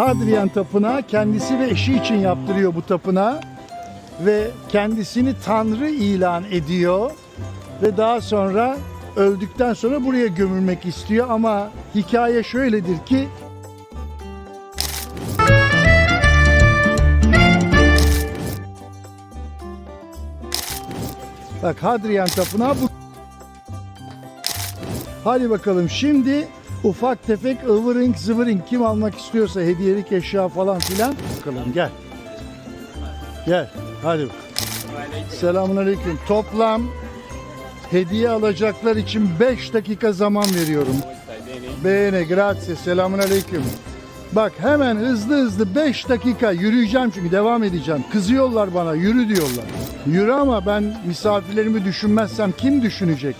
Hadrian Tapınağı kendisi ve eşi için yaptırıyor bu tapınağı ve kendisini tanrı ilan ediyor ve daha sonra öldükten sonra buraya gömülmek istiyor ama hikaye şöyledir ki Bak Hadrian Tapınağı bu. Hadi bakalım şimdi ufak tefek ıvırink zıvırink kim almak istiyorsa hediyelik eşya falan filan. Bakalım gel. Gel hadi. Selamun aleyküm. Toplam hediye alacaklar için 5 dakika zaman veriyorum. Bene grazie selamun aleyküm. Bak hemen hızlı hızlı 5 dakika yürüyeceğim çünkü devam edeceğim. Kızıyorlar bana yürü diyorlar. Yürü ama ben misafirlerimi düşünmezsem kim düşünecek?